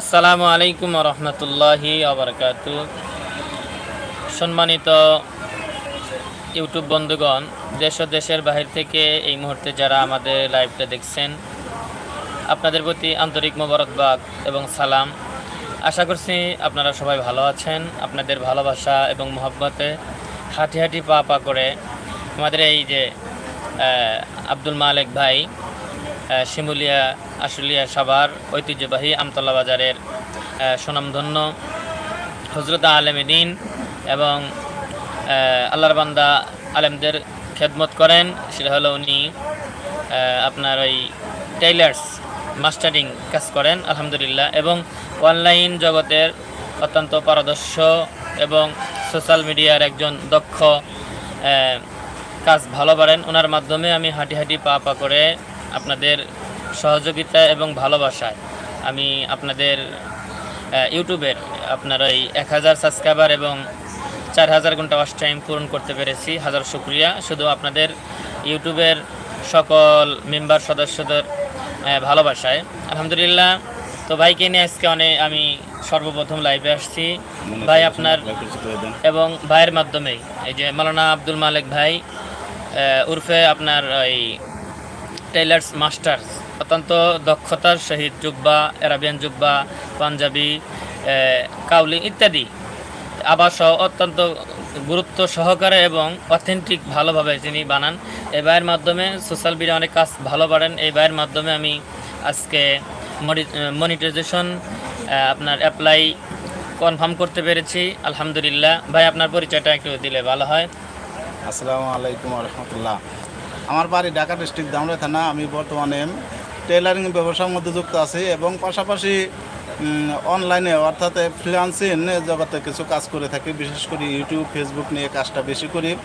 আসসালামু আলাইকুম রহমতুল্লাহি আবরকাত সম্মানিত ইউটিউব বন্ধুগণ, দেশ ও দেশের বাহির থেকে এই মুহূর্তে যারা আমাদের লাইভটা দেখছেন, আপনাদের প্রতি আন্তরিক মোবারকবাদ এবং সালাম। আশা করছি আপনারা সবাই ভালো আছেন, আপনাদের ভালোবাসা এবং মোহব্বতে হাঁটি হাঁটি পা পা করে আমাদের এই যে আব্দুল মালেক ভাই শিমুলিয়া, আশুলিয়া সাভার ঐতিহ্যবাহী আমতলা বাজারের সুনামধন্য হজরত আলমদিন এবং আল্লাহর বান্দা আলেমদের খেদমত করেন। সেটা হলো উনি আপনার ওই টেইলার্স মাস্টারিং কাজ করেন, আলহামদুলিল্লাহ। এবং অনলাইন জগতের অত্যন্ত পারদর্শ এবং সোশ্যাল মিডিয়ার একজন দক্ষ কাজ ভালো পারেন। ওনার মাধ্যমে আমি হাঁটি হাঁটি পা পা করে আপনাদের সহযোগিতা এবং ভালোবাসায় আমি আপনাদের ইউটিউবের আপনার ওই এক হাজার সাবস্ক্রাইবার এবং চার হাজার ঘণ্টা ওয়াচ টাইম পূরণ করতে পেরেছি। হাজার শুক্রিয়া। শুধু আপনাদের ইউটিউবের সকল মেম্বার সদস্যদের ভালোবাসায়। আলহামদুলিল্লাহ। তো ভাইকে নিয়ে আজকে অনেক আমি সর্বপ্রথম লাইভে আসছি। ভাই আপনার এবং ভাইয়ের মাধ্যমেই। এই যে মালানা আব্দুল মালিক ভাই উর্ফে আপনার ওই টেইলার্স মাস্টার্স অত্যন্ত দক্ষতার সহিত জুব্বা অ্যারাবিয়ান জুব্বা, পাঞ্জাবি কাউলি ইত্যাদি। আবার সহ অত্যন্ত গুরুত্ব সহকারে এবং অথেন্টিক ভালোভাবে তিনি বানান এই ভাইয়ের মাধ্যমে সোশ্যাল মিডিয়া অনেক কাজ ভালো পারেন। এই ভাইয়ের মাধ্যমে আমি আজকে মনিটাইজেশন আপনার অ্যাপ্লাই কনফার্ম করতে পেরেছি। আলহামদুলিল্লাহ। ভাই, আপনার পরিচয়টা একটু দিলে ভালো হয়। আসসালামু আলাইকুম রহমতুল্লাহ। আমার বাড়ি ঢাকা ডিস্ট্রিক্ট দামরা থানা, আমি বর্তমানে টেলারিং ব্যবসার মধ্যে যুক্ত আছি এবং পাশাপাশি অনলাইনে অর্থাৎ ফ্রিলান্সিং জগতে কিছু কাজ করে থাকি, বিশেষ করে ইউটিউব ফেসবুক নিয়ে কাজটা বেশি করি।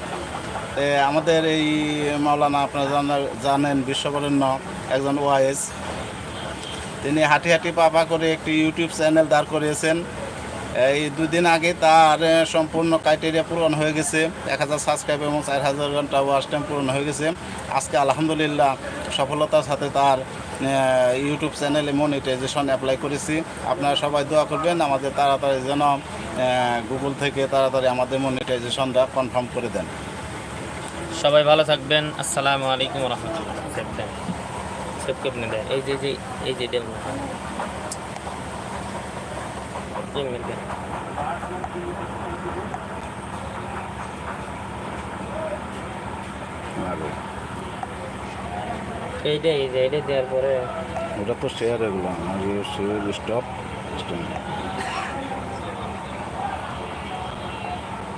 আমাদের এই মাওলানা আপনারা জানা- জানেন বিশ্ববরেণ্য একজন ওয়াইএস তিনি হাঁটি হাঁটি পা পা করে একটি ইউটিউব চ্যানেল দাঁড় করিয়েছেন। এই দুই দিন আগে তার সম্পূর্ণ ক্রাইটেরিয়া পূরণ হয়ে গেছে এক হাজার সাবস্ক্রাইব এবং চার হাজার ঘণ্টা ওয়াচ টাইম পূরণ হয়ে গেছে আজকে আলহামদুলিল্লাহ সফলতার সাথে তার ইউটিউব চ্যানেলে মনিটাইজেশন অ্যাপ্লাই করেছি আপনারা সবাই দোয়া করবেন আমাদের তাড়াতাড়ি যেন গুগল থেকে তাড়াতাড়ি আমাদের মনিটাইজেশনটা কনফার্ম করে দেন সবাই ভালো থাকবেন আসসালামু আলাইকুম রহমতুল্লাহ এই যে এই যে মিনিট দেন। এইটা এই যে এটা দেওয়ার পরে ওটা তো শেয়ার এগুলো স্টপ